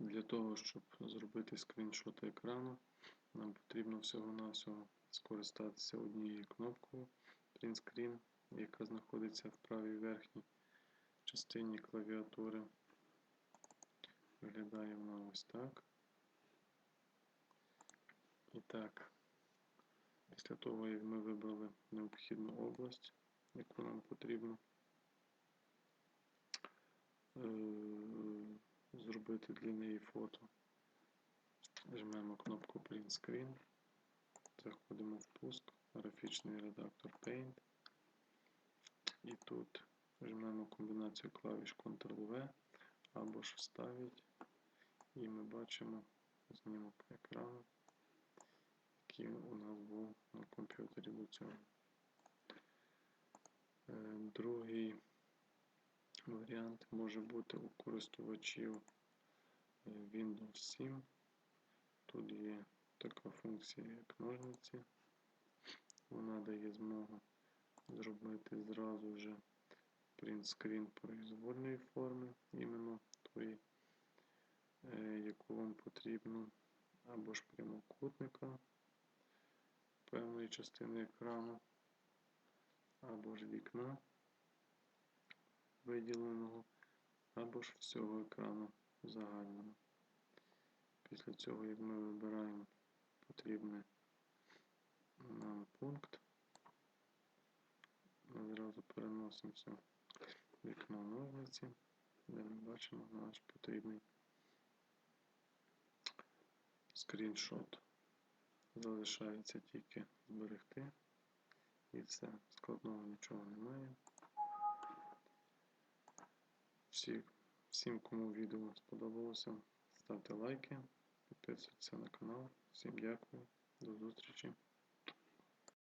Для того, щоб зробити скріншот екрану, нам потрібно всього-навсього скористатися однією кнопкою Print Screen, яка знаходиться в правій верхній частині клавіатури. Виглядає вона ось так. І так, після того, як ми вибрали необхідну область, яку нам потрібно е, зробити для неї фото, жмемо кнопку Print Screen, заходимо в пуск, графічний редактор Paint. І тут жмемо комбінацію клавіш Ctrl-V або ж вставить, і ми бачимо знімок екрану, який у нас був на комп'ютері до цього. Е, Другий варіант може бути у користувачів Windows 7. Тут є така функція, як ножниці. Вона дає змогу зробити зразу вже принтскрін произвольної форми, іменно тої, е, яку вам потрібно, або ж прямокутника певної частини екрану, або ж вікна виділеного, або ж всього екрану загального. Після цього, як ми вибираємо потрібний нам пункт, ми зразу переносимося в вікно ножниці, де ми бачимо наш потрібний скріншот. Залишається тільки зберегти і все. Складного нічого немає. Всі, Всім, кому відео сподобалося, ставте лайки, підписуйтесь на канал. Всім дякую, до зустрічі!